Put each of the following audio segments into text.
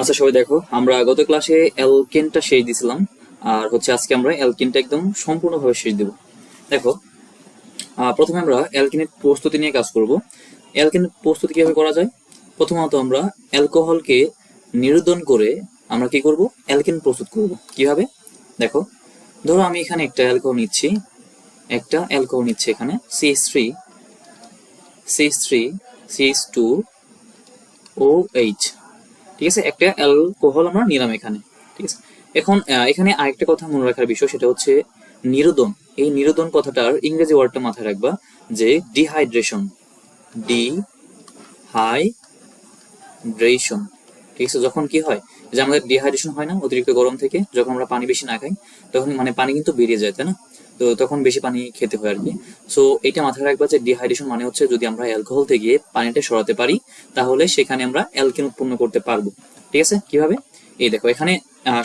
আচ্ছা সবাই দেখো, আমরা গত ক্লাসে অ্যালকেনটা শেষ দিছিলাম আর হচ্ছে আজকে আমরা অ্যালকেনটা একদম সম্পূর্ণভাবে শেষ দেব। দেখো প্রথমে আমরা অ্যালকেনের প্রস্তুতি নিয়ে কাজ করব। অ্যালকেনের প্রস্তুতি কীভাবে করা যায়? প্রথমত আমরা অ্যালকোহলকে নিরোধন করে আমরা কি করব? অ্যালকেন প্রস্তুত করব। কীভাবে? দেখো, ধরো আমি এখানে একটা অ্যালকোহল নিচ্ছি, একটা অ্যালকোহল নিচ্ছি এখানে CH three CH three CH two O H ঠিক আছে? একটা অ্যালকোহল আমরা নিলাম এখানে, ঠিক আছে? এখন এখানে আরেকটা কথা মনে রাখার বিষয়, সেটা হচ্ছে নিরোধন এই নিরোধন কথাটার ইংরেজি ওয়ার্ডটা মাথায় রাখবা যে ডিহাইড্রেশন ডি হাইড্রেশন ঠিক আছে? যখন কি হয়, যে আমাদের ডিহাইড্রেশন হয় না, অতিরিক্ত গরম থেকে, যখন আমরা পানি বেশি না খাই, তখন মানে পানি কিন্তু বেরিয়ে যায়, তাই না? তো তখন বেশি পানি খেতে হয় আর কি সো এটা মাথায় রাখবা যে ডিহাইড্রেশন মানে হচ্ছে যদি আমরা অ্যালকোহল থেকে পানিটা সরাতে পারি, তাহলে সেখানে আমরা অ্যালকেন উৎপন্ন করতে পারব। ঠিক আছে? কীভাবে? এই দেখো, এখানে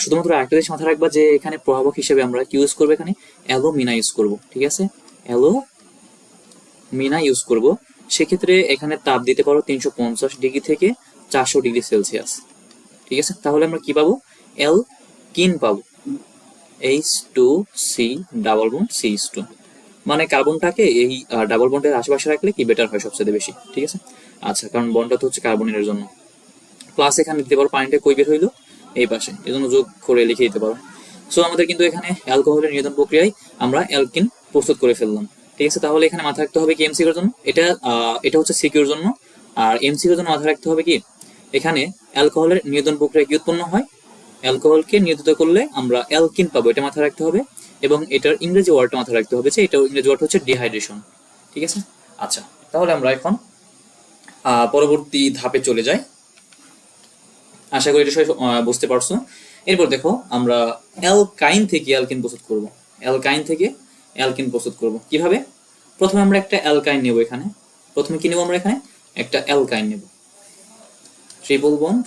শুধুমাত্র একটা জিনিস মাথায় রাখবা যে এখানে প্রভাবক হিসেবে আমরা কি ইউজ করব এখানে? অ্যালোমিনা ইউজ করব। ঠিক আছে? অ্যালো মিনা ইউজ করব। সেক্ষেত্রে এখানে তাপ দিতে পারো তিনশো পঞ্চাশ ডিগ্রি থেকে চারশো ডিগ্রি সেলসিয়াস। ঠিক আছে? তাহলে আমরা কি পাবো? এল কিন পাবো। H two C double bond C two মানে কার্বনটাকে এই ডাবল বন্ডের আশেপাশে রাখলে কি বেটার হয় সবচেয়ে বেশি? ঠিক আছে? আচ্ছা কারণ বন্ডটা তো হচ্ছে কার্বনের জন্য। প্লাস এখানে দিতে পারো পানিটা কই বের হইল? এই পাশে। এই জন্য যোগ করে লিখে দিতে পারো। সো আমাদের কিন্তু এখানে অ্যালকোহলের নির্ধারণ প্রক্রিয়ায় আমরা অ্যালকিন প্রস্তুত করে ফেললাম। ঠিক আছে? তাহলে এখানে মাথায় রাখতে হবে কি এমসিকিউর জন্য? এটা এটা হচ্ছে সিকিউর জন্য। আর এমসিকিউর জন্য মাথায় রাখতে হবে কি? এখানে অ্যালকোহলের নির্ধারণ প্রক্রিয়া কি উৎপন্ন হয়? অ্যালকোহলকে নির্ধারিত করলে আমরা অ্যালকিন পাবো, এটা মাথায় রাখতে হবে। এবং এটার ইংরেজি ওয়ার্ডটা মাথায় রাখতে হবে যে এটা ইংরেজি ওয়ার্ড হচ্ছে ডিহাইড্রেশন ঠিক আছে? আচ্ছা তাহলে আমরা এখন পরবর্তী ধাপে চলে যাই। আশা করি এটা সবাই বুঝতে পারছ। এরপর দেখো, আমরা অ্যালকাইন থেকে অ্যালকিন প্রস্তুত করব। অ্যালকাইন থেকে অ্যালকিন প্রস্তুত করব। কীভাবে? প্রথমে আমরা একটা অ্যালকাইন নেব এখানে। প্রথমে কি নেব আমরা এখানে? একটা অ্যালকাইন নেব। ট্রিপল বন্ড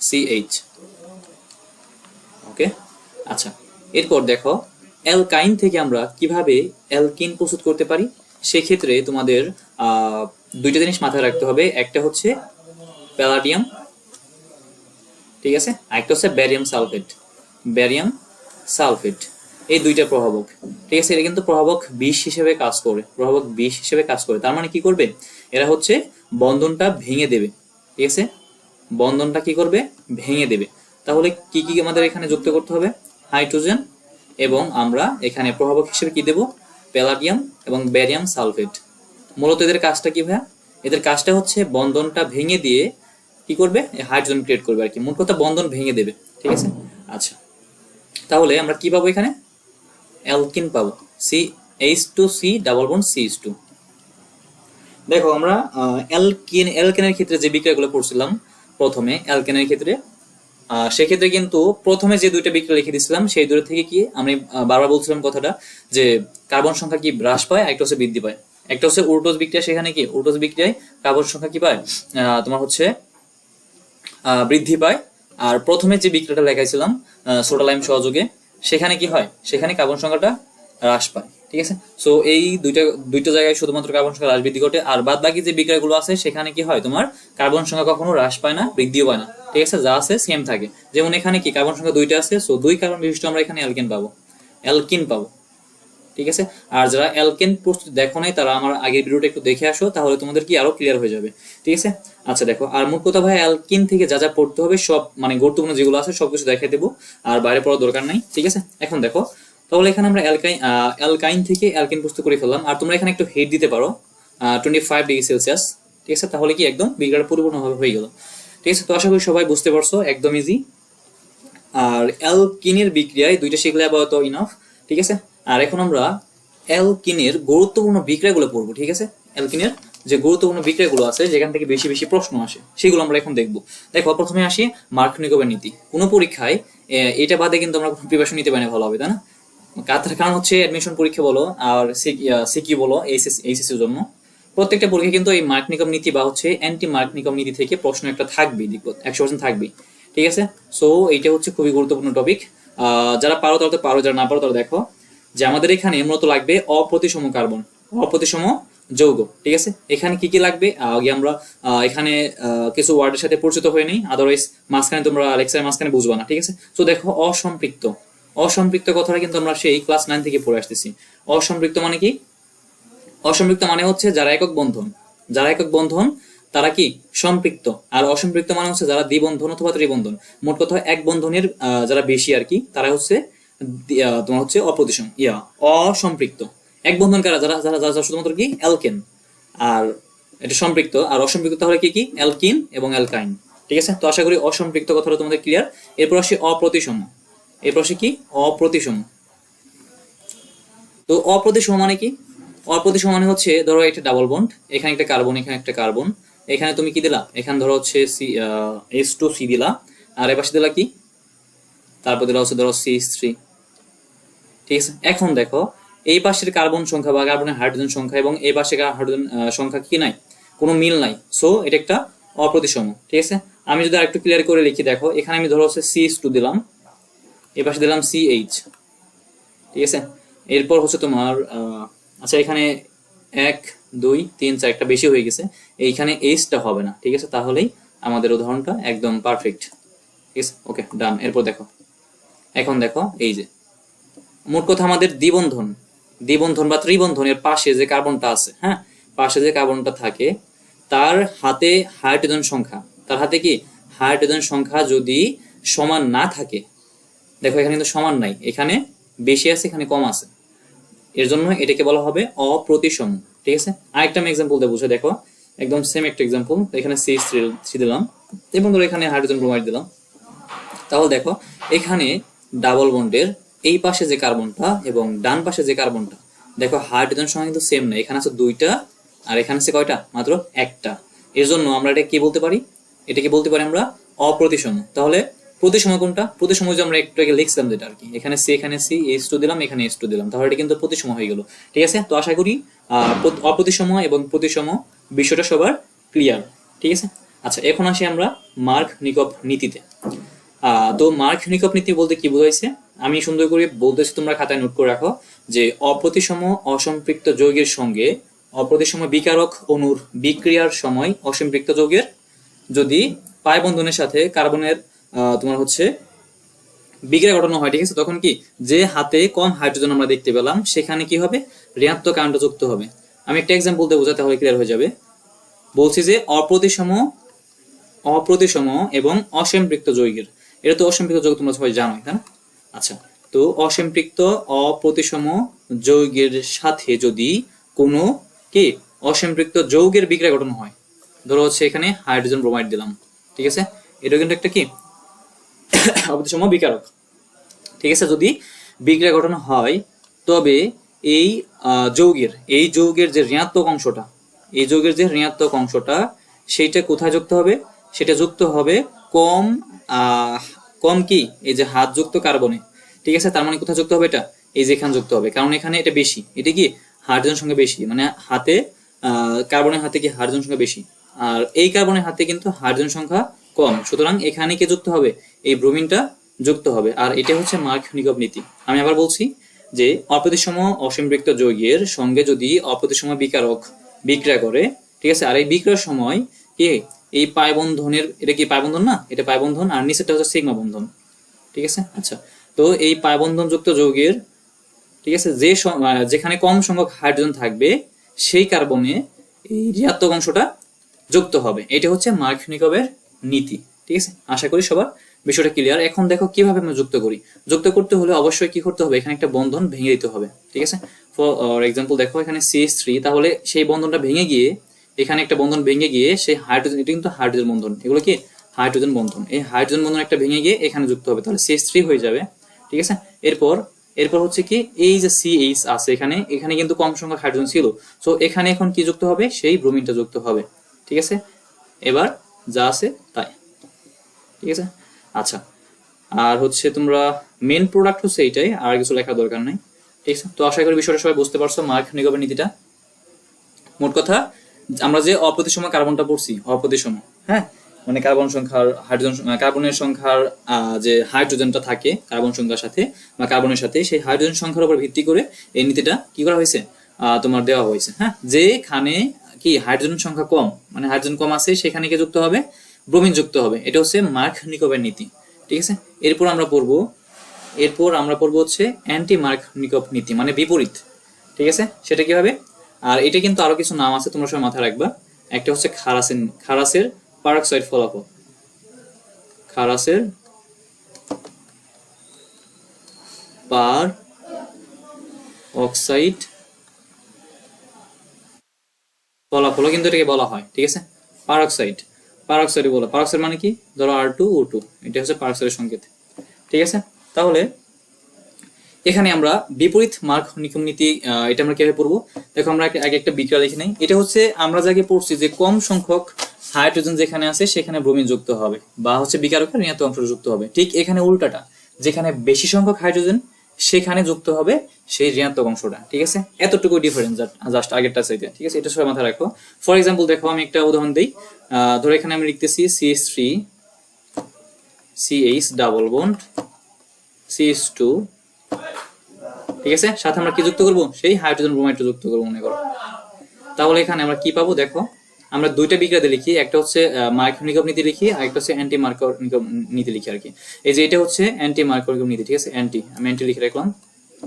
সিএইচ ওকে আচ্ছা এরপর দেখো, অ্যালকাইন থেকে আমরা কীভাবে অ্যালকিন প্রস্তুত করতে পারি? সেক্ষেত্রে তোমাদের দুইটা জিনিস মাথায় রাখতে হবে। একটা হচ্ছে প্যালাডিয়াম, ঠিক আছে? আরেকটা হচ্ছে ব্যারিয়াম সালফেট। ব্যারিয়াম সালফেট, এই দুইটা প্রভাবক, ঠিক আছে? এটা কিন্তু প্রভাবক বিষ হিসেবে কাজ করে, প্রভাবক বিষ হিসেবে কাজ করে। তার মানে কি করবে? এরা হচ্ছে বন্ধনটা ভেঙে দেবে, ঠিক আছে? বন্ধনটা কি করবে? ভেঙে দেবে। তাহলে কি কি আমাদের এখানে যুক্ত করতে হবে? হাইড্রোজেন এবং আমরা এখানে প্রভাবক হিসেবে কি দেব? প্যালাডিয়াম এবং ব্যারিয়াম সালফেট। মূলত এদের কাজটা কি ভাইয়া? এদের কাজটা হচ্ছে বন্ধনটা ভেঙে দিয়ে কি করবে? হাইড্রোজেন ক্রিয়েট করবে আর কি। মোট কথা বন্ধন ভেঙে দেবে, ঠিক আছে? আচ্ছা। তাহলে আমরা কি পাবো এখানে? অ্যালকিন পাবো। C H two C double bond C two দেখো আমরা অ্যালকিন, অ্যালকেনের ক্ষেত্রে যে বিক্রিয়াগুলো পড়ছিলাম প্রথমে অ্যালকেনের ক্ষেত্রে সেক্ষেত্রে কিন্তু প্রথমে যে দুইটা বিক্রিয়া লিখে দিয়েছিলাম, সেই দুটো থেকে কি আমি বারবার বলছিলাম কথাটা যে কার্বন সংখ্যা কি হ্রাস পায়, একটা হচ্ছে বৃদ্ধি পায়। একটা হচ্ছে উল্টোজ বিক্রিয়া, সেখানে কি উল্টোজ বিক্রিয়ায় কার্বন সংখ্যা কি পায়? তোমার হচ্ছে বৃদ্ধি পায়। আর প্রথমে যে বিক্রিয়াটা লেখাইছিলাম সোডা লাইম সহযোগে, সেখানে কি হয়? সেখানে কার্বন সংখ্যাটা হ্রাস পায়। ঠিক আছে? সো এই দুইটা দুইটা জায়গায় শুধুমাত্র কার্বন সংখ্যা হ্রাস বৃদ্ধি ঘটে, আর বাদ বাকি যে বিক্রিয়াগুলো আছে, সেখানে কি হয় তোমার? কার্বন সংখ্যা কখনো হ্রাস পায় না, বৃদ্ধিও পায় না। ঠিক আছে? যা আছে সেম থাকে। যেমন এখানে কি কার্বন সংখ্যা দুইটা আছে সো দুই কার্বন বিশিষ্ট আমরা এখানে অ্যালকেন পাবো। অ্যালকিন পাবো। ঠিক আছে? আর যারা অ্যালকেন প্রস্তুতি দেখো নাই, তারা আমার আগের ভিডিওটা একটু দেখে আসো, তাহলে তোমাদের কি আরও ক্লিয়ার হয়ে যাবে। ঠিক আছে? আচ্ছা দেখো, আর মোট কথা ভাই অ্যালকিন থেকে যা যা পড়তে হবে, সব মানে গুরুত্বপূর্ণ যেগুলো আছে, সবকিছু দেখাই দেবো, আর বাইরে পড়ার দরকার নাই। ঠিক আছে? এখন দেখো তাহলে এখানে আমরা অ্যালকাইন অ্যালকাইন থেকে অ্যালকিন প্রস্তুত করে ফেললাম। আর তোমরা এখানে একটু হিট দিতে পারো টোয়েন্টি ফাইভ ডিগ্রি সেলসিয়াস ঠিক আছে? তাহলে কি একদম বিঘাটা পরিপূর্ণভাবে হয়ে গেল। ঠিক আছে? তো আশা করি সবাই বুঝতে পারছ, একদম ইজি আর অ্যালকিনের বিক্রিয়ায় দুইটা শিখলে আপাতত ইনাফ ঠিক আছে? আর এখন আমরা অ্যালকিনের গুরুত্বপূর্ণ বিক্রিয়াগুলো পড়ব, ঠিক আছে? অ্যালকিনের যে গুরুত্বপূর্ণ বিক্রিয়াগুলো আছে, যেখান থেকে বেশি বেশি প্রশ্ন আসে, সেগুলো আমরা এখন দেখব। দেখো, প্রথমে আসি মার্ক নিকোবের নীতি। কোনো পরীক্ষায় এটা বাদে কিন্তু আমরা কোনো প্রিপারেশন নিতে পারি ভালো হবে, তাই না? কারণ হচ্ছে অ্যাডমিশন পরীক্ষা বলো আর সিকিউ বলো এইচএসসির জন্য। প্রত্যেকটা পরীক্ষা কিন্তু এই মার্ক নিকম নীতি বা হচ্ছে অ্যান্টি মার্ক নিকম নীতি থেকে প্রশ্ন একটা থাকবেই একশো পার্সেন্ট থাকবেই। ঠিক আছে? সো এইটা হচ্ছে খুবই গুরুত্বপূর্ণ টপিক যারা পারো তারা তো পারো, যারা না পারো তারা দেখো যে আমাদের এখানে মূলত লাগবে অপ্রতিসম কার্বন, অপ্রতিসম যৌগ। ঠিক আছে? এখানে কি কি লাগবে? আগে আমরা এখানে কিছু ওয়ার্ডের সাথে পরিচিত হয়ে নেই। আদারওয়াইজ মাঝখানে তোমরা লেকচারের মাঝখানে বুঝবা না। ঠিক আছে? তো দেখো, অসম্পৃক্ত। অসম্পৃক্ত কথাটা কিন্তু আমরা সেই ক্লাস নাইন থেকে পড়ে আসতেছি। অসম্পৃক্ত মানে কি? অসম্পৃক্ত মানে হচ্ছে যারা একক বন্ধন। যারা একক বন্ধন, তারা কি? সম্পৃক্ত। আর অসম্পৃক্ত মানে হচ্ছে যারা দ্বিবন্ধন অথবা ত্রিবন্ধন। মোট কথা এক বন্ধনের যারা বেশি আর কি, তারা হচ্ছে তোমার হচ্ছে অপ্রতিসম, ইয়া, অসম্পৃক্ত। এক বন্ধন কারা? যারা যারা যারা শুধুমাত্র কি? অ্যালকেন। আর এটা সম্পৃক্ত। আর অসম্পৃক্ত তাহলে কি কি? অ্যালকিন এবং অ্যালকাইন। ঠিক আছে? তো আশা করি অসম্পৃক্ত কথাটা তোমাদের ক্লিয়ার এরপর আসি অপ্রতিসম। এরপর আসি কি? অপ্রতিসম। তো অপ্রতিসম মানে কি? অপ্রতিসম মানে হচ্ছে, ধরো একটা ডাবল বন্ড এখানে একটা কার্বন এখানে একটা কার্বন এখানে তুমি কি দিলা? এখানে ধরো হচ্ছে সি এস টু সি দিলা। আর দিলা কি? তারপর দিলা হচ্ছে ধরো সি থ্রি ঠিক আছে? এখন দেখো, এই পাশের কার্বন সংখ্যা বা কার্বনের হাইড্রোজেন সংখ্যা এবং এই পাশে হাইড্রোজেন সংখ্যা কি নাই? কোনো মিল নাই। সো এটা একটা অপ্রতিসম। ঠিক আছে? আমি যদি আরেকটু ক্লিয়ার করে লিখি, দেখো, এখানে আমি ধরো হচ্ছে সি টু দিলাম। এই পাশে দিলাম সি এইচ ঠিক আছে? এরপর হচ্ছে তোমার আচ্ছা এখানে এক, দুই, তিন চার একটা বেশি হয়ে গেছে। এইখানে এইচটা হবে না, ঠিক আছে? তাহলেই আমাদের উদাহরণটা একদম পারফেক্ট ঠিক আছে? ওকে ডান এরপর দেখো। এখন দেখো, এই যে। মোট কথা আমাদের দ্বিবন্ধন দ্বিবন্ধন বা ত্রিবন্ধনের পাশে যে কার্বনটা আছে হ্যাঁ? পাশে যে কার্বনটা থাকে, তার হাতে হাইড্রোজেন সংখ্যা। তার হাতে কি? হাইড্রোজেন সংখ্যা যদি সমান না থাকে দেখো, এখানে কিন্তু সমান নাই। এখানে বেশি আছে, এখানে কম আছে। এর জন্য এটাকে বলা হবে অপ্রতিসম, ঠিক আছে? আরেকটা আমি এক্সাম্পল দেবো বুঝে দেখো, একদম সেম একটা এক্সাম্পল এখানে সি দিলাম। এবং ধরো, এখানে হাইড্রোজেন ব্রোমাইড দিলাম। তাহলে দেখো, এখানে ডাবল বন্ডের এই পাশে যে কার্বনটা এবং ডান পাশে যে কার্বনটা দেখো হাইড্রোজেন সংখ্যা কিন্তু সেম না এখানে আছে দুইটা, আর এখানে আছে কয়টা? মাত্র একটা। এর জন্য আমরা এটা কি বলতে পারি? এটাকে বলতে পারি আমরা অপ্রতিসম। তাহলে প্রতিসম কোনটা? প্রতিসম যে আমরা একটু আগে লিখছিলাম যেটা আর কি। এখানে সি এখানে সি, এইচ টু দিলাম, এখানে এইচ টু দিলাম। তাহলে এটা কিন্তু প্রতিসম হয়ে গেল। ঠিক আছে? তো আশা করি অপ্রতিসম এবং প্রতিসম বিষয়টা সবার ক্লিয়ার ঠিক আছে? আচ্ছা এখন আসি আমরা মার্ক নিকপ নীতিতে। তো মার্ক নিকপ নীতি বলতে কি বোঝাইছে? আমি সুন্দর করে বলতেছি, তোমরা খাতায় নোট করে রাখো যে অপ্রতিসম অসম্পৃক্ত যৌগের সঙ্গে অপ্রতিসম বিকারক অণুর বিক্রিয়ার সময় অসম্পৃক্ত যৌগের যদি পাই বন্ধনের সাথে কার্বনের তোমার হচ্ছে বিক্রিয়া ঘটানো হয়, ঠিক আছে? তখন কি যে হাতে কম হাইড্রোজেন আমরা দেখতে পেলাম, সেখানে কি হবে? ঋণাত্মক আয়নটা যুক্ত হবে। আমি একটা এক্সাম্পল দিয়ে বোঝাতে হলে ক্লিয়ার হয়ে যাবে। বলছি যে অপ্রতিসম অপ্রতিসম এবং অসম্পৃক্ত যৌগের। এটা তো অসম্পৃক্ত যৌগ তোমরা সবাই জানোই, তাই না? আচ্ছা তো অসম্পৃক্ত, অপ্রতিসম যৌগের সাথে যদি কোনো কি অসম্পৃক্ত যৌগের বিক্রিয়া ঘটানো হয়, ধরো হচ্ছে এখানে হাইড্রোজেন ব্রোমাইড দিলাম, ঠিক আছে? এটা কিন্তু একটা কি অপ্রতিসম বিকারক। ঠিক আছে, যদি বিক্রিয়া গঠন হয়, তবে এই যৌগের এই যৌগের যে ঋণাত্মক অংশটা, এই যৌগের যে ঋণাত্মক অংশটা, সেইটা কোথায় যুক্ত হবে? সেটা যুক্ত হবে কম কম কি? এই যে হাত যুক্ত কার্বনে। ঠিক আছে, তার মানে কোথায় যুক্ত হবে এটা? এই যে এখানে যুক্ত হবে। কারণ এখানে এটা বেশি। এটা কি? হাইড্রোজেন সংখ্যা বেশি। মানে হাতে কার্বনের হাতে কি হাইড্রোজেন সংখ্যা বেশি? আর এই কার্বনের হাতে কিন্তু হাইড্রোজেন সংখ্যা কম। সুতরাং এখানে কে যুক্ত হবে? এই ব্রোমিনটা যুক্ত হবে। আর এটা হচ্ছে মার্ক নিকব নীতি। আমি আবার বলছি যে অপ্রতিসম অসম্পৃক্ত যৌগের সঙ্গে যদি অপ্রতিসম বিকারক বিক্রিয়া করে, ঠিক আছে? আর এই বিক্রিয়ার সময় কি? এই পাই বন্ধনের এটা কি পাই বন্ধন না? এটা পাই বন্ধন আর নিচেরটা হচ্ছে সিগমা বন্ধন। ঠিক আছে? আচ্ছা। তো এই পাই বন্ধন যুক্ত যৌগের, ঠিক আছে? যে যেখানে কম সংখ্যক হাইড্রোজেন থাকবে, সেই কার্বনে এই ঋণাত্মক অংশটা যুক্ত হবে। এটা হচ্ছে মার্ক নিকবের নীতি, ঠিক আছে? আশা করি সবার বিষয়টা ক্লিয়ার এখন দেখো কীভাবে আমরা যুক্ত করি। যুক্ত করতে হলে অবশ্যই কি করতে হবে? এখানে একটা বন্ধন ভেঙে দিতে হবে, ঠিক আছে? ফর এক্সাম্পল দেখো এখানে সিএস থ্রি তাহলে সেই বন্ধনটা ভেঙে গিয়ে এখানে একটা বন্ধন ভেঙে গিয়ে সেই হাইড্রোজেন এটা কিন্তু হাইড্রোজেন বন্ধন। এগুলো কি? হাইড্রোজেন বন্ধন। এই হাইড্রোজেন বন্ধন একটা ভেঙে গিয়ে এখানে যুক্ত হবে। তাহলে সিএস থ্রি হয়ে যাবে, ঠিক আছে? এরপর এরপর হচ্ছে কি, এই যে সিএইচ আছে এখানে এখানে কিন্তু কম সংখ্যক হাইড্রোজেন ছিল। সো এখানে এখন কি যুক্ত হবে? সেই ব্রোমিনটা যুক্ত হবে, ঠিক আছে? এবার যা আছে, তাই। ঠিক আছে? আচ্ছা। আর হচ্ছে তোমরা মেন প্রোডাক্ট হচ্ছে এইটাই, আর কিছু লেখার দরকার নাই। ঠিক আছে? তো আশা করি বিষয়টা সবাই বুঝতে পারছ, মার্ক নিগমের নীতিটা। মোট কথা, আমরা যে অপ্রতিসম কার্বনটা পড়ছি, অপ্রতিসম হ্যাঁ? মানে কার্বন সংখ্যার হাইড্রোজেন কার্বনের সংখ্যার যে হাইড্রোজেনটা থাকে কার্বন সংখ্যার সাথে বা কার্বনের সাথে, সেই হাইড্রোজেন সংখ্যার উপর ভিত্তি করে এই নীতিটা কি করা হয়েছে? তোমার দেওয়া হয়েছে হ্যাঁ? যেখানে কি হাইড্রোজেন সংখ্যা কম? মানে হাইড্রোজেন কম আছে, সেখানে কি যুক্ত হবে ব্রোমিন যুক্ত হবে। এটা হচ্ছে মার্ক নিকোবের নীতি, ঠিক আছে? এরপর আমরা পড়ব, এরপর আমরা পড়ব হচ্ছে অ্যান্টি মার্ক নিকোব নীতি মানে বিপরীত, ঠিক আছে? সেটা কি হবে আর এটা কিন্তু আরও কিছু নাম আছে, তোমরা সবাই মাথায় রাখবা। একটা হচ্ছে খারাসের খারাসের পারক্সাইড ফলাফল। খারাসের পার অক্সাইড ফলাফলও কিন্তু এটাকে বলা হয়, ঠিক আছে? পারক্সাইড পারক্সাইড বলা পারক্সাইড মানে কি? ধরো আর টু ও টু এটা হচ্ছে পারক্সাইডের সংকেত, ঠিক আছে? তাহলে এখানে আমরা বিপরীত মার্ক নিকম নীতি এটা আমরা কীভাবে পড়ব? দেখো আমরা আগে আগে একটা বিক্রিয়া লিখে নেই। এটা হচ্ছে আমরা যাকে পড়ছি যে কম সংখ্যক হাইড্রোজেন যেখানে আছে সেখানে ব্রোমিন যুক্ত হবে, বা হচ্ছে বিকারকের ঋণাত্মক অংশ যুক্ত হবে। ঠিক এখানে উল্টাটা, যেখানে বেশি সংখ্যক হাইড্রোজেন সেখানে যুক্ত হবে সেই ঋণাত্মক অংশটা, ঠিক আছে? এতটুকু ডিফারেন্স জাস্ট আগেরটা চাইতে, ঠিক আছে? এটা সবাই মাথায় রাখো। ফর এক্সাম্পল দেখো, আমি একটা উদাহরণ দিই। ধরো, এখানে আমি লিখতেছি CH three CH double bond CH two ঠিক আছে? সাথে আমরা কি যুক্ত করব? সেই হাইড্রোজেন ব্রোমাইডটা যুক্ত করব, মনে করো। তাহলে এখানে আমরা কি পাবো? দেখো আমরা দুইটা বিক্রিয়াতে লিখি, একটা হচ্ছে মার্কনিকম নীতি লিখি, আর একটা হচ্ছে অ্যান্টি মার্কনিকম নীতি লিখি আর কি। এই যে এটা হচ্ছে অ্যান্টি মার্কনিকম নীতি, ঠিক আছে? অ্যান্টি আমি অ্যান্টি লিখে রাখলাম।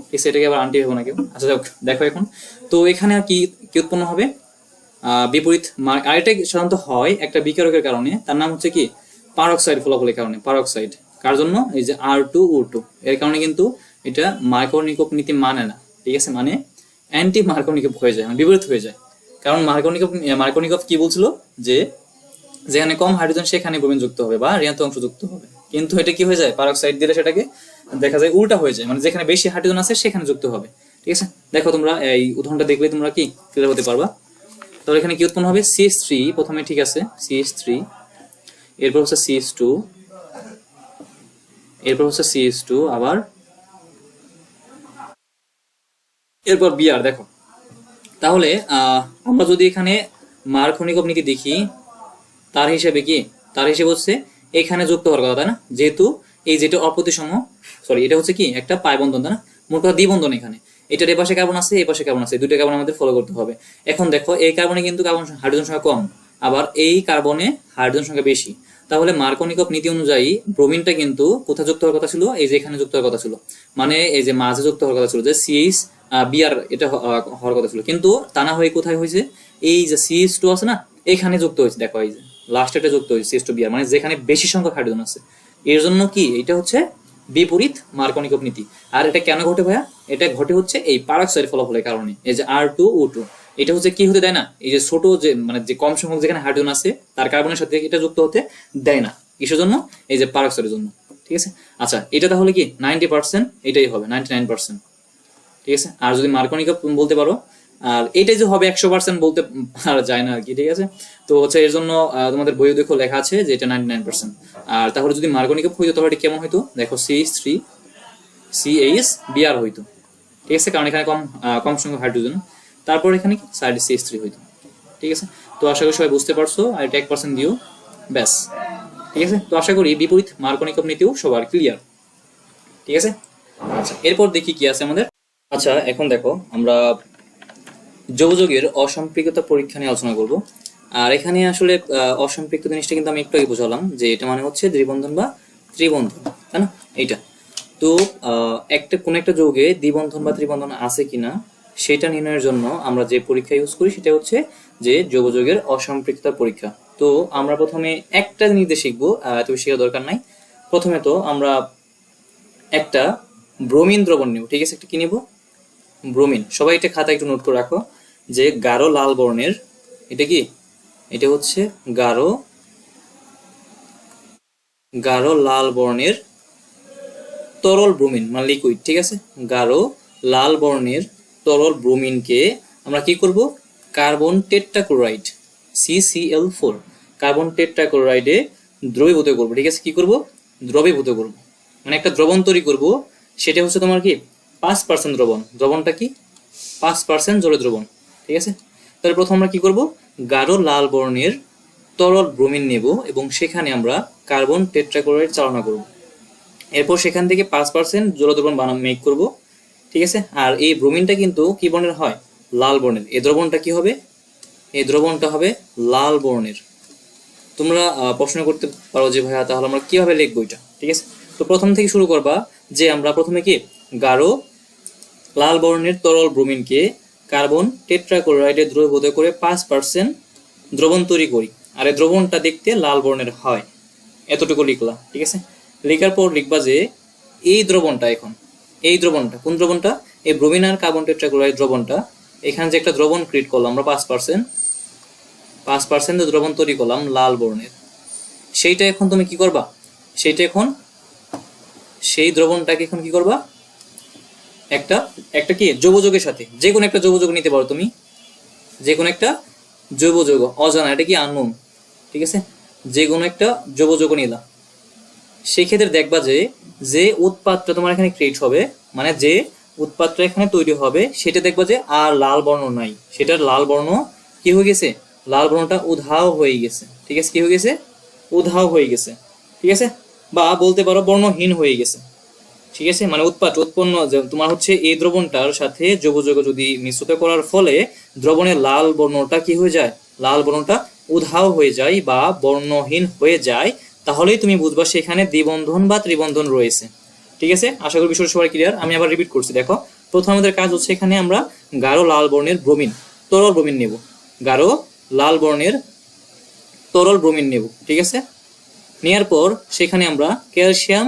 ঠিক আছে, এটাকে আবার আন্টি হব না কেউ? আচ্ছা দেখো এখন। তো এখানে আর কি কি উৎপন্ন হবে? বিপরীত মার্ক আর এটা সাধারণত হয় একটা বিকারকের কারণে, তার নাম হচ্ছে কি? পারক্সাইড ফলাফলের কারণে, পারক্সাইড। কার জন্য? এই যে আর টু ও টু এর কারণে কিন্তু এটা মার্কনিকপ নীতি মানে না, ঠিক আছে? মানে অ্যান্টি মার্কনিকপ হয়ে যায় মানে বিপরীত হয়ে যায়। কারণ মার্কনিকপ মার্কনিকপ কি বলছিল? যে যেখানে কম হাইড্রোজেন, সেখানে ব্রোমিন যুক্ত হবে বা ঋণাত্মক অংশ যুক্ত হবে। কিন্তু এটা কি হয়ে যায়? পারক্সাইড দিলে সেটাকে দেখা যায় উল্টা হয়ে যায়। মানে যেখানে বেশি হাইড্রোজেন আছে, সেখানে যুক্ত হবে। ঠিক আছে? দেখো তোমরা এই উদাহরণটা দেখলে তোমরা কি ক্লিয়ার হতে পারবা? তাহলে এখানে কি উৎপন্ন হবে? সিএস থ্রি প্রথমে ঠিক আছে। সিএস থ্রি এরপর হচ্ছে সিএস টু এরপর হচ্ছে সিএস টু আবার এরপর বিআর দেখো। তাহলে আমরা যদি এখানে মার্কনিকব নীতি দেখি, তার হিসেবে কি? তার হিসেবে হচ্ছে এখানে যুক্ত হওয়ার কথা, তাই না? যেহেতু এই যেটা অপ্রতিসম সরি এটা হচ্ছে কি? একটা পাই বন্ধন তাই না? মোট কথা দ্বিবন্ধন এখানে। এটার এপাশে কার্বন আছে এই পাশে কার্বন আছে দুটো কার্বন আমাদের ফলো করতে হবে। এখন দেখো, এই কার্বনে কিন্তু কার্বন হাইড্রোজেন সংখ্যা কম, আবার এই কার্বনে হাইড্রোজেন সংখ্যা বেশি। তাহলে মার্কনিকপ নীতি অনুযায়ী ব্রোমিনটা কিন্তু কোথায় যুক্ত হওয়ার কথা ছিল? এই যে এখানে যুক্ত হওয়ার কথা ছিল। মানে এই যে মাঝে যুক্ত হওয়ার কথা ছিল, যে সিএইচ বিআর এটা হওয়ার কথা ছিল। কিন্তু তা না হয়ে কোথায় হয়েছে? এই যে সিএইচ টু আছে না, এখানে যুক্ত হয়েছে। দেখো এই যে লাস্ট এটা যুক্ত হয়েছে সিএইচ টু বিআর মানে যেখানে বেশি সংখ্যক হাইড্রোজেন আছে। এর জন্য কি? এটা হচ্ছে বিপরীত মার্কনিকপ নীতি। আর এটা কেন ঘটে ভাইয়া? এটা ঘটে হচ্ছে এই পারক্সাইড ফলাফলের কারণে। এই যে আর টু ও টু এটা হচ্ছে কি হতে দেয় না? এই যে ছোট যে মানে যে কম সংখ্যক যেখানে হাইড্রোজেন আছে, তার কার্বনের সাথে এটা যুক্ত হতে দেয় না। কিসের জন্য? এই যে পারক্সাইডের জন্য। ঠিক আছে? আচ্ছা এটা তাহলে কি? নাইনটি পার্সেন্ট এটাই হবে নাইনটি নাইন পার্সেন্ট ঠিক আছে? আর যদি মার্কনিকপ বলতে পারো, আর এটাই যে হবে একশো পার্সেন্ট বলতে পারা যায় না আর কি, ঠিক আছে? তো হচ্ছে এর জন্য তোমাদের বইও দেখো লেখা আছে যে এটা নাইনটি নাইন পার্সেন্ট আর তাহলে যদি মার্কনিকপ হইতো, তাহলে এটা কেমন হইতো? দেখো সিএইচ থ্রি সিএইচ বিআর হইতো। ঠিক আছে? কারণ এখানে কম কম সংখ্যক হাইড্রোজেন তারপর এখানে কি? সাইড সিএইচ থ্রি হইতো ঠিক আছে? তো আশা করি সবাই বুঝতে পারছ, আর এটা এক পার্সেন্ট দিও। ব্যাস। ঠিক আছে? তো আশা করি বিপরীত মার্কনিকপ নীতিও সবার ক্লিয়ার ঠিক আছে? আচ্ছা এরপর দেখি কি আছে আমাদের। আচ্ছা এখন দেখো, আমরা যোগাযোগের অসম্পৃক্ততা পরীক্ষা নিয়ে আলোচনা করব। আর এখানে আসলে অসম্পৃক্ত জিনিসটা কিন্তু আমি একটু আগে বোঝালাম যে এটা মানে হচ্ছে দ্বিবন্ধন বা ত্রিবন্ধন, তাই না? এইটা। তো একটা, কোন একটা যৌগে দ্বিবন্ধন বা ত্রিবন্ধন আছে কিনা সেটা নির্ণয়ের জন্য আমরা যে পরীক্ষা ইউজ করি সেটা হচ্ছে যে যোগাযোগের অসম্পৃক্ততা পরীক্ষা। তো আমরা প্রথমে একটা জিনিস শিখব এত বেশি শেখার দরকার নাই। প্রথমে তো আমরা একটা ব্রোমিন দ্রবণ নেব, ঠিক আছে? একটা কি নেব? ব্রোমিন। সবাই এটা খাতা একটু নোট করে রাখো যে গাঢ় লাল বর্ণের, এটা কি? এটা হচ্ছে গাঢ় গাঢ় লাল বর্ণের তরল ব্রোমিন মানে লিকুইড ঠিক আছে? গাঢ় লাল বর্ণের তরল ব্রোমিনকে আমরা কি করব? Carbon tetrachloride CCl four carbon টেট্রাক্লোরাইডে দ্রবীভূত করব। ঠিক আছে, কি করব? দ্রবীভূত করব। মানে একটা দ্রবণ তৈরি করব, সেটা হচ্ছে তোমার কি? পাঁচ পার্সেন্ট দ্রবণ। দ্রবণটা কি? পাঁচ পার্সেন্ট জলে দ্রবণ। ঠিক আছে? তাহলে প্রথম আমরা কি করব? গাঢ় লাল বর্ণের তরল ব্রোমিন নেব এবং সেখানে আমরা কার্বন টেট্রাক্লোরাইড চালনা করব। এরপর সেখান থেকে পাঁচ পার্সেন্ট জলদ্রবণ বানাম মেক করব। ঠিক আছে? আর এই ব্রোমিনটা কিন্তু কি বর্ণের হয়? লাল বর্ণের। এই দ্রবণটা কি হবে? এই দ্রবণটা হবে লাল বর্ণের। তোমরা প্রশ্ন করতে পারো যে, ভাইয়া, তাহলে আমরা কীভাবে লিখব এটা? ঠিক আছে? তো প্রথম থেকে শুরু করবা যে, আমরা প্রথমে কি গাঢ় লাল বর্ণের তরল ব্রোমিনকে কার্বন টেট্রাক্লোরাইডে দ্রবীভূত করে পাঁচ পার্সেন্ট দ্রবণ তৈরি করি। আর এই দ্রবণটা দেখতে লাল বর্ণের হয়। এতটুকু লিখলা, ঠিক আছে? লেখার পর লিখবা যে, এই দ্রবণটা এখন এই দ্রবণটা, কোন দ্রবণটা? এই ব্রোমিন আর কার্বন টেট্রাক্লোরাইড দ্রবণটা। এখানে যে একটা দ্রবণ ক্রিয়েট করলাম, আমরা পাঁচ পার্সেন্ট পাঁচ পার্সেন্ট দ্রবণ তৈরি করলাম লাল বর্ণের। সেইটা এখন তুমি কি করবা? সেইটা এখন, সেই দ্রবণটাকে এখন কি করবা? একটা একটা কি? যৌবযোগের সাথে। যে কোনো একটা যৌবযোগ নিতে পারো তুমি। যে কোনো একটা যৌবযোগ, অজানা, এটা কি আননোন ঠিক আছে? যে কোনো একটা যৌবযোগ নিলা। সেই ক্ষেত্রে দেখবা যে যে উৎপাদটা তোমার এখানে ক্রিয়েট হবে মানে যে উৎপাদটা এখানে তৈরি হবে, সেটা দেখবা যে আর লাল বর্ণ নাই। সেটার লাল বর্ণ কি হয়ে গেছে? লাল বর্ণটা উধাও হয়ে গেছে। ঠিক আছে, কি হয়ে গেছে? উধাও হয়ে গেছে। ঠিক আছে? বা বলতে পারো বর্ণহীন হয়ে গেছে। ঠিক আছে? মানে উৎপাদ উৎপন্ন তোমার হচ্ছে এই দ্রবণটার সাথে যোগযোগ যদি মিশ্রিত করার ফলে দ্রবণের লাল বর্ণটা কি হয়ে যায়? লাল বর্ণটা উধাও হয়ে যায় বা বর্ণহীন হয়ে যায়। তাহলেই তুমি বুঝবা সেখানে দ্বিবন্ধন বা ত্রিবন্ধন রয়েছে। ঠিক আছে? আশা করি বিষয়টা সবাই ক্লিয়ার আমি আবার রিপিট করছি, দেখো। প্রথম আমাদের কাজ হচ্ছে এখানে আমরা গাঢ় লাল বর্ণের ব্রোমিন, তরল ব্রোমিন নেব। গাঢ় লাল বর্ণের তরল ব্রোমিন নেব, ঠিক আছে? নেওয়ার পর সেখানে আমরা ক্যালসিয়াম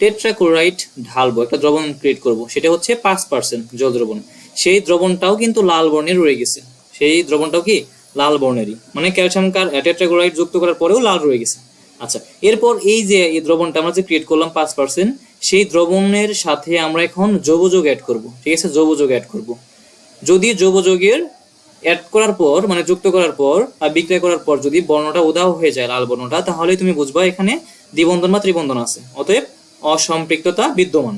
টেট্রাক্লোরাইড ঢালবো, একটা দ্রবণ ক্রিয়েট করব। সেটা হচ্ছে পাঁচ পার্সেন্ট জল দ্রবণ। সেই দ্রবণটাও কিন্তু লাল বর্ণের রয়ে গেছে। সেই দ্রবণটাও কি? লাল বর্ণেরই। মানে ক্যালসিয়াম টেট্রাক্লোরাইড যুক্ত করার পরেও লাল রয়ে গেছে। আচ্ছা এরপর এই যে এই দ্রবণটা আমরা যে ক্রিয়েট করলাম পাঁচ পার্সেন্ট সেই দ্রবণের সাথে আমরা এখন যৌবযোগ অ্যাড করব, ঠিক আছে? যৌবযোগ অ্যাড করব। যদি যৌবযোগের অ্যাড করার পর মানে যুক্ত করার পর আর বিক্রয় করার পর যদি বর্ণটা উদাও হয়ে যায়, লাল বর্ণটা তাহলে তুমি বুঝবা এখানে দ্বিবন্ধন বা ত্রিবন্ধন আছে। অতএব অসম্পৃক্ততা বিদ্যমান,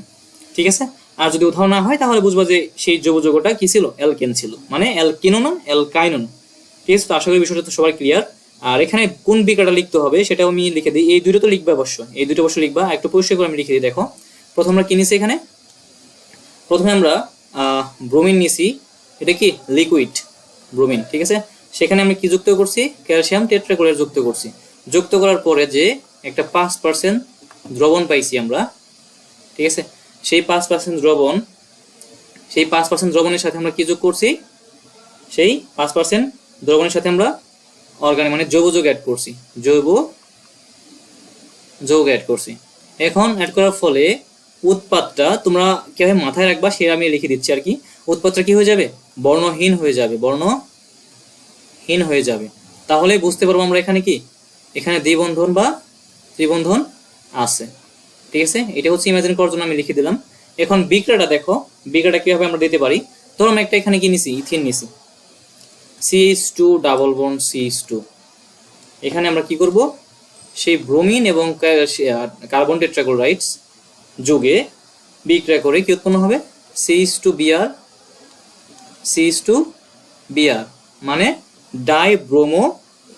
ঠিক আছে? আর যদি উদাহরণ না হয়, তাহলে বুঝবা যে সেই যৌবযোগটা কি ছিল? অ্যালকেন ছিল। মানে অ্যালকিনো না অ্যালকাইনো ঠিক আছে? তো আশা করি বিষয়টা তো সবার ক্লিয়ার আর এখানে কোন বিক্রিয়াটা লিখতে হবে সেটাও আমি লিখে দিই। এই দুটো তো লিখবে অবশ্য। এই দুটো অবশ্য লিখবা। একটু পরিষ্কার করে আমি লিখে দিই, দেখো। প্রথম আমরা কি নিছি এখানে? প্রথমে আমরা ব্রোমিন নিছি। এটা কি? লিকুইড ব্রোমিন ঠিক আছে? সেখানে আমি কি যুক্ত করছি? ক্যালসিয়াম টেট্রাক্লোরাইড যুক্ত করছি। যুক্ত করার পরে যে একটা পাঁচ পার্সেন্ট দ্রবণ পাইছি আমরা, ঠিক আছে? সেই পাঁচ পার্সেন্ট দ্রবণ, সেই পাঁচ পার্সেন্ট দ্রবণের সাথে আমরা কি যোগ করছি? সেই পাঁচ পার্সেন্ট দ্রবণের সাথে আমরা অর্গানিক মানে জৈব যোগ অ্যাড করছি। জৈব যোগ অ্যাড করছি। এখন অ্যাড করার ফলে উৎপাদটা তোমরা কীভাবে মাথায় রাখবা সে আমি লিখে দিচ্ছি আর কি। উৎপাদটা কি হয়ে যাবে? বর্ণহীন হয়ে যাবে, বর্ণহীন হয়ে যাবে। তাহলে বুঝতে পারব আমরা এখানে কি? এখানে দ্বিবন্ধন বা ত্রিবন্ধন আছে। ঠিক আছে? এটা হচ্ছে ইমাজিন করার জন্য আমি লিখে দিলাম। এখন বিক্রাটা দেখো। বিক্রাটা কীভাবে আমরা দিতে পারি? ধরো আমি একটা এখানে কি নিছি? ইথিন নিছি। CH two double bond CH two এখানে আমরা কি করব? সেই ব্রোমিন এবং কার্বন টেট্রাক্লোরাইডস যোগে বিক্রিয়া করে কি উৎপন্ন হবে? CH two Br CH two Br মানে ডাই ব্রোমো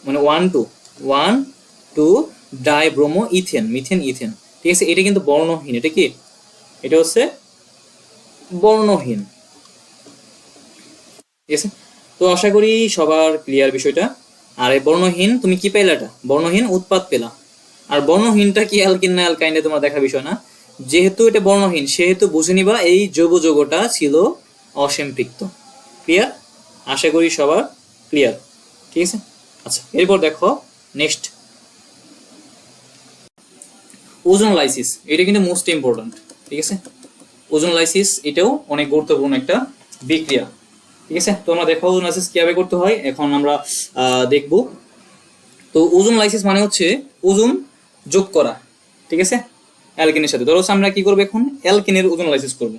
মানে one two one two dibromo ethane methane ethane ঠিক আছে? এটা কিন্তু বর্ণহীন। এটা কি? এটা হচ্ছে বর্ণহীন। ঠিক আছে? তো আশা করি সবার ক্লিয়ার বিষয়টা। আর এই বর্ণহীন, তুমি কি পেলা এটা? বর্ণহীন উৎপাদ পেলা। আর বর্ণহীনটা কি অ্যালকিন না অ্যালকাইনে তোমার দেখার বিষয় না। যেহেতু এটা বর্ণহীন, সেহেতু বুঝে নিবা এই যৌগ যৌগটা ছিল অসম্পৃক্ত। ক্লিয়ার আশা করি সবার ক্লিয়ার ঠিক আছে? আচ্ছা এরপর দেখো নেক্সট ওজন লাইসিস এটা কিন্তু মোস্ট ইম্পর্ট্যান্ট ঠিক আছে? ওজন লাইসিস এটাও অনেক গুরুত্বপূর্ণ একটা বিক্রিয়া। ঠিক আছে? তো আমরা দেখো ওজন লাইসিস কীভাবে করতে হয়? এখন আমরা দেখব। তো ওজন লাইসিস মানে হচ্ছে ওজন যোগ করা, ঠিক আছে? অ্যালকিনের সাথে। ধরো, আমরা কি করব এখন? অ্যালকিনের ওজন লাইসিস করব।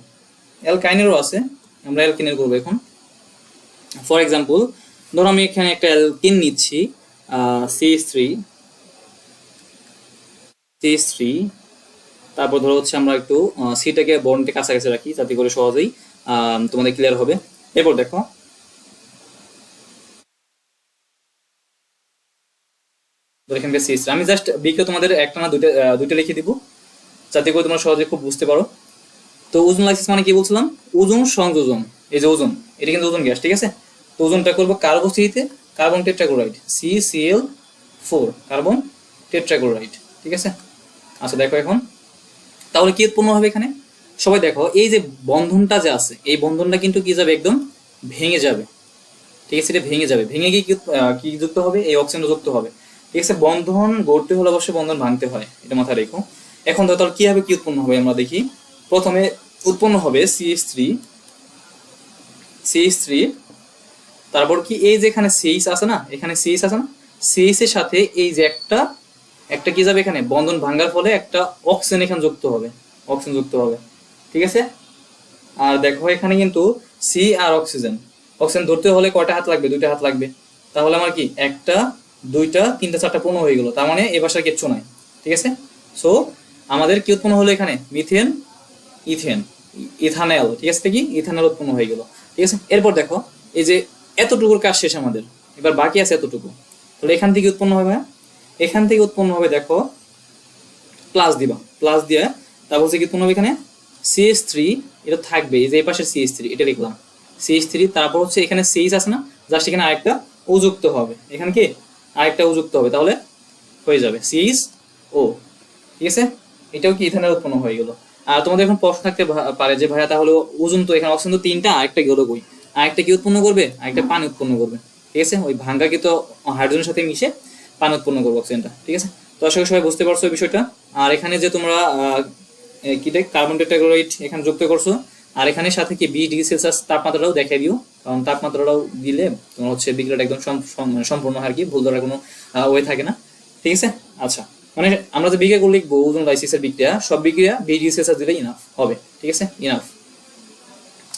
অ্যালকাইনেরও আছে, আমরা অ্যালকিনের করব এখন। ফর এক্সাম্পল ধরো, আমি এখানে একটা অ্যালকিন নিচ্ছি সি থ্রি সি থ্রি তারপর ধরো হচ্ছে আমরা একটু সিটাকে বর্ণকে কাছাকাছি রাখি যাতে করে সহজেই তোমাদের ক্লিয়ার হবে। এরপর দেখো। ধরো এখানকার সি আমি জাস্ট বিকে তোমাদের একটা না দুইটা দুইটা লিখে দিব, যাতে করে তোমরা সহজে খুব বুঝতে পারো। তো ওজন লাইসিস মানে কি বলছিলাম? ওজন সংযোজন, এই যে ওজন, এটা কিন্তু ওজন গ্যাস ঠিক আছে? তো ওজনটা করব কার উপস্থিতিতে carbon tetrachloride C Cl four carbon tetrachloride ঠিক আছে? আচ্ছা দেখো এখন। তাহলে কি উৎপন্ন হবে এখানে? সবাই দেখো, এই যে বন্ধনটা যে আছে, এই বন্ধনটা কিন্তু কি যাবে একদম? ভেঙে যাবে। ঠিক আছে, এটা ভেঙে যাবে। ভেঙে গিয়ে কি কি যুক্ত হবে? এই অক্সিজেন যুক্ত হবে। ঠিক আছে, বন্ধন গড়তে হলে অবশ্যই বন্ধন ভাঙতে হয়, এটা মাথায় রেখো। এখন তো তাহলে কীভাবে কি উৎপন্ন হবে আমরা দেখি। প্রথমে উৎপন্ন হবে সিএস থ্রি সিএস থ্রি তারপর কি এই যে এখানে সিএইচ আছে না? এখানে সিএইচ আছে না? সিএইচ এর সাথে এই যে একটা একটা কি যাবে এখানে? বন্ধন ভাঙার ফলে একটা অক্সিজেন এখানে যুক্ত হবে। অক্সিজেন যুক্ত হবে। ঠিক আছে? আর দেখো, এখানে কিন্তু সি আর অক্সিজেন অক্সিজেন ধরতে হলে কয়টা হাত লাগবে? দুইটা হাত লাগবে। তাহলে আমার কি? একটা, দুইটা, তিনটা, চারটা পূর্ণ হয়ে গেল। তার মানে এ ভাষার কিচ্ছু নাই। ঠিক আছে? সো আমাদের কি উৎপন্ন হলো এখানে? Methane, ethane, ethanal. ঠিক আছে? কি ইথানেল উৎপন্ন হয়ে গেল। ঠিক আছে? এরপর দেখো, এই যে এতটুকুর কাজ শেষ আমাদের। এবার বাকি আছে এতটুকু। তাহলে এখান থেকে উৎপন্ন হবে? এখান থেকে উৎপন্ন হবে, দেখো প্লাস দিবা। প্লাস দিয়ে, তারপর হচ্ছে কি উৎপন্ন হবে এখানে? সিএস থ্রি এটা থাকবে, এই যে এই পাশে সিএস থ্রি এটা লিখলাম সিএস থ্রি তারপর হচ্ছে এখানে সিএস আছে না? জাস্ট এখানে আরেকটা হবে। এখানে কি? আরেকটা হবে, তাহলে হয়ে যাবে। সিএস ও ঠিক আছে? এটাও কি উৎপন্ন হয়ে গেল। আর তোমাদের এখন প্রশ্ন থাকতে পারে যে ভাইয়া, তাহলে ওজন তো এখানে অপশন তো তিনটা, আরেকটা গেলো কই? আরেকটা কি উৎপন্ন করবে? আরেকটা পানি উৎপন্ন করবে। ঠিক আছে? ওই ভাঙ্গা কি তো হাইড্রোজেনের সাথে মিশে পানি উৎপন্ন করবে অক্সিজেনটা, ঠিক আছে? তো আশা করি সবাই বুঝতে পারছ বিষয়টা। আর এখানে যে তোমরা আহ, এ, কি দেখ? কার্বন টেট্রাক্লোরাইড এখানে যুক্ত করছ। আর এখানে সাথে কি বিশ ডিগ্রি সেলসিয়াস তাপমাত্রাটাও দেখাই দিও। কারণ তাপমাত্রাটাও দিলে তোমার হচ্ছে বিক্রিয়াটা একদম সম- সম- সম্পূর্ণ আর কি ভুল ধরার কোনো ওয়ে থাকে না। ঠিক আছে? আচ্ছা। মানে আমরা যে বিক্রিয়া লিখব ওজন লাইসিসের বিক্রিয়া সব বিক্রিয়া বিশ ডিগ্রি সেলসিয়াস দিলে ইনাফ হবে। ঠিক আছে? ইনাফ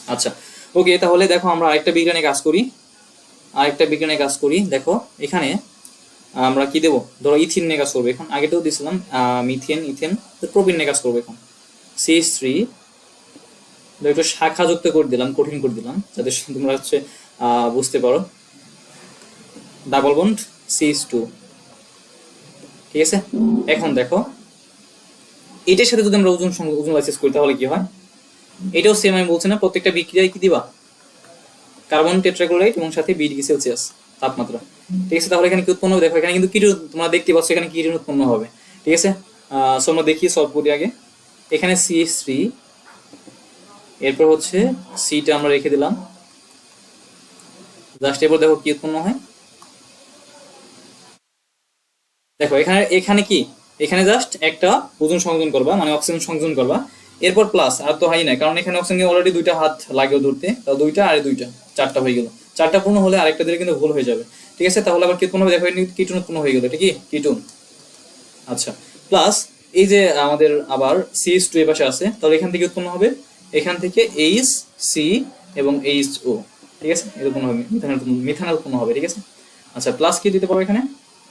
আচ্ছা। ওকে তাহলে দেখো আমরা আরেকটা বিজ্ঞানে কাজ করি। আরেকটা বিজ্ঞানে কাজ করি। দেখো এখানে আমরা কি দেবো? ধরো ইথিন নিয়ে কাজ করব। এখন আগেটাও দিয়েছিলাম মিথেন ইথেন প্রোপিন নিয়ে কাজ করব এখন। সিএস থ্রি একটু শাখা যুক্ত করে দিলাম, কঠিন করে দিলাম, যাতে তোমরা হচ্ছে বুঝতে পারো। ডাবল বন্ড সিএস টু ঠিক আছে? এখন দেখো, এটার সাথে যদি আমরা ওজন ওজন করি, তাহলে কি হয়? এটাও সেম আমি বলছি না, প্রত্যেকটা বিক্রিয়ায় কি দিবা? কার্বন টেট্রাক্লোরাইড এবং সাথে বিশ ডিগ্রি সেলসিয়াস তাপমাত্রা। ঠিক আছে? তাহলে এখানে কি উৎপন্ন হবে? দেখো, এখানে কিন্তু কিটন তোমরা দেখতে পাচ্ছ, এখানে কিটন উৎপন্ন হবে। ঠিক আছে? সো আমরা দেখি সলভ করি আগে। এখানে সিএস থ্রি এরপর হচ্ছে সিটা আমরা রেখে দিলাম। জাস্ট এরপর দেখো কি উৎপন্ন হয়। দেখো, এখানে এখানে কি? এখানে জাস্ট একটা ওজন সংযোজন করবা মানে অক্সিজেন সংযোজন করবা। এরপর প্লাস আর তো হাই না কারণ এখানে অক্সিজেন অলরেডি দুইটা হাত লাগেও ধরতে তাও দুইটা আর দুইটা, চারটা হয়ে গেল। চারটা পূর্ণ হলে আরেকটা দিলে কিন্তু ভুল হয়ে যাবে। ঠিক আছে? তাহলে আবার কি উৎপন্ন হবে? দেখো কিটুন উৎপন্ন হয়ে গেল। ঠিক কিটুন। আচ্ছা প্লাস এই যে আমাদের আবার সিএস টু এ পাশে আছে, তাহলে এখান থেকে উৎপন্ন হবে। এখান থেকে এইচ সি এবং এইচ ও ঠিক আছে? উৎপন্ন হবে মিথানল মিথানল উৎপন্ন হবে, ঠিক আছে? আচ্ছা প্লাস কি দিতে পারবে এখানে?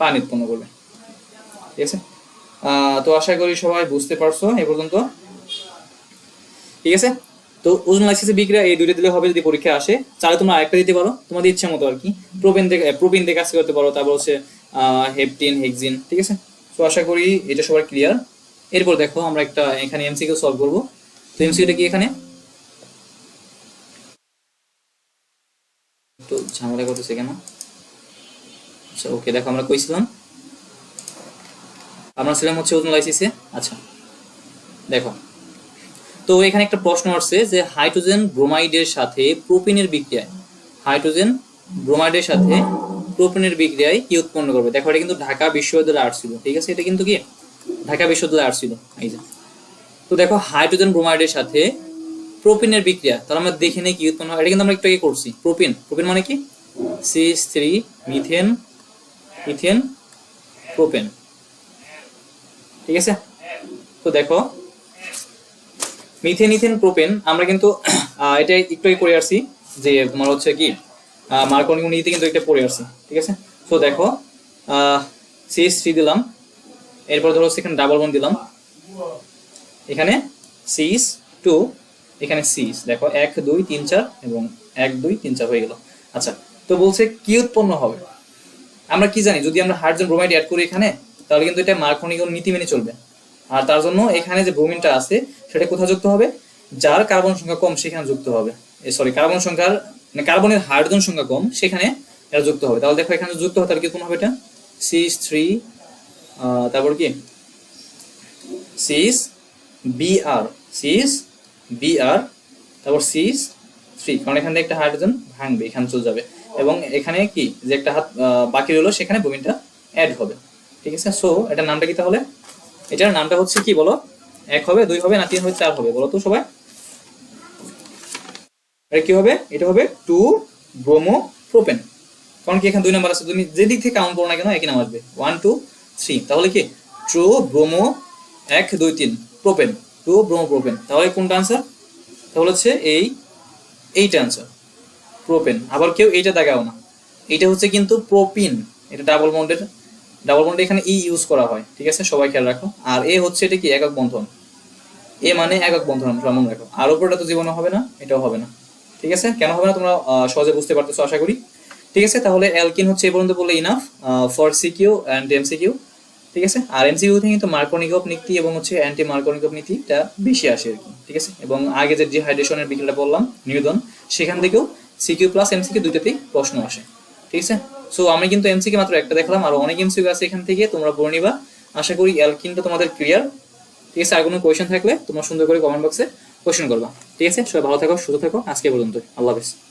পানি উৎপন্ন করবে, ঠিক আছে? তো আশা করি সবাই বুঝতে পারছ এ পর্যন্ত। ঠিক আছে? তো ওজন লাইসিসের বিক্রিয়া এই দুইটা দিলে হবে যদি পরীক্ষা আসে চাইলে তোমরা আরেকটা দিতে পারো, তোমাদের ইচ্ছা মতো আর কি। প্রোপিন থেকে প্রোপিন দিয়ে কাজ করতে পারো, তারপর হচ্ছে হেপটিন, হেক্সিন, ঠিক আছে? তো আশা করি এটা সবার ক্লিয়ার এরপর দেখো আমরা একটা এখানে এমসিকিউ সলভ করব। তো এমসিকিউটা কি এখানে? তো ঝামেলা করতেছে কেন? আচ্ছা ওকে দেখো আমরা কইছিলাম। আমরা ছিলাম হচ্ছে ওজন লাইসিসে আচ্ছা দেখো। তো এখানে একটা প্রশ্ন আসছে যে হাইড্রোজেন ব্রোমাইডের সাথে প্রোপিনের বিক্রিয়ায়, হাইড্রোজেন ব্রোমাইডের সাথে প্রোপিনের বিক্রিয়ায় কি উৎপন্ন করবে? দেখো, এটা কিন্তু ঢাকা বিশ্ববিদ্যালয়ে আর্ট ছিল, ঠিক আছে? এটা কিন্তু কি? ঢাকা বিশ্ববিদ্যালয়ে আর্ট ছিল, এই যে। তো দেখো, হাইড্রোজেন ব্রোমাইডের সাথে প্রোপিনের বিক্রিয়া, তাহলে আমরা দেখে নেই কি উৎপন্ন হয়। এটা কিন্তু আমরা একটু আগে করছি। প্রোপিন প্রোপিন মানে কি? CH three methane ethane propane ঠিক আছে? তো দেখো মিথেন ইথেন প্রোপেন আমরা কিন্তু এটা একটু করে আসছি যে তোমার হচ্ছে কি? মার্কনিক নীতি কিন্তু একটা পড়ে আসছি, ঠিক আছে? তো দেখো সিএস থ্রি দিলাম। এরপর ধরো এখানে ডাবল বন দিলাম। এখানে সিস টু এখানে সিস দেখো, এক, দুই, তিন, চার এবং এক, দুই, তিন, চার হয়ে গেল। আচ্ছা তো বলছে কি উৎপন্ন হবে? আমরা কি জানি? যদি আমরা হাইড্রোজেন ব্রোমাইড অ্যাড করি এখানে, তাহলে কিন্তু এটা মার্কনিক নীতি মেনে চলবে। আর তার জন্য এখানে যে ব্রোমিনটা আছে, সেটা কোথায় যুক্ত হবে? যার কার্বন সংখ্যা কম, সেখানে যুক্ত হবে। সরি কার্বন সংখ্যার মানে কার্বনের হাইড্রোজেন সংখ্যা কম, সেখানে এটা যুক্ত হবে। তাহলে দেখো এখানে যুক্ত হয় তাহলে কি কোন হবে এটা? সিএস থ্রি তারপর কি? সিএস বিআর সিএস বিআর তারপর সিএস থ্রি কারণ এখান থেকে একটা হাইড্রোজেন ভাঙবে, এখানে চলে যাবে। এবং এখানে কি? যে একটা হাত বাকি রইল, সেখানে ব্রোমিনটা অ্যাড হবে। ঠিক আছে? সো এটার নামটা কি তাহলে? এটার নামটা হচ্ছে কি বলো? এক হবে, দুই হবে, না তিন হবে, চার হবে, বলো তো সবাই। এটা কি হবে? এটা হবে টু ব্রোমো প্রোপেন কারণ কি এখানে দুই নাম্বার আছে, তুমি যে দিক থেকে কাউন্ট করো না কেন, একই নাম আসবে। ওয়ান টু থ্রি তাহলে কি? ট্রু ব্রোমো এক, দুই, তিন প্রোপেন টু ব্রোমো প্রোপেন তাহলে কোনটা আনসার তাহলে হচ্ছে এই, এইটা আনসার প্রোপেন আবার কেউ এইটা দেখাও না। এটা হচ্ছে কিন্তু প্রোপিন এটা ডাবল বন্ডের ডাবল বন্ডে এখানে ই ইউজ করা হয়, ঠিক আছে? সবাই খেয়াল রাখো। আর এ হচ্ছে এটা কি? একক বন্ধন। এ মানে একক বন্ধন মনে রাখো। আর উপরটা তো জীবনে হবে না, এটাও হবে না। ঠিক আছে? কেন হবে না তোমরা সহজে বুঝতে পারতেছো আশা করি। ঠিক আছে? তাহলে অ্যালকিন হচ্ছে এই পর্যন্ত বললে enough for CQ and MCQ ঠিক আছে? আর এমসিকিউ থেকে কিন্তু মার্কনিকপ নীতি এবং হচ্ছে অ্যান্টি মার্কনিকপ নীতিটা বেশি আসে আর কি। ঠিক আছে? এবং আগে যে ডিহাইড্রেশনের বিকেলটা বললাম, নিবেদন, সেখান থেকেও সিকিউ প্লাস এমসিকিউ দুইটাতেই প্রশ্ন আসে। ঠিক আছে? সো আমি কিন্তু এমসিকে মাত্র একটা দেখলাম, আর অনেক এমসিকিউ আছে এখান থেকে, তোমরা পড়ে নিবা। আশা করি অ্যালকিনটা তোমাদের ক্লিয়ার ঠিক আছে? আর কোনো কোয়েশ্চেন থাকলে তোমরা সুন্দর করে কমেন্ট বক্সে কোয়েশন করবা। ঠিক আছে? সবাই ভালো থাকো সুস্থ থাকো। আজকে পর্যন্ত আল্লাহ হাফেজ।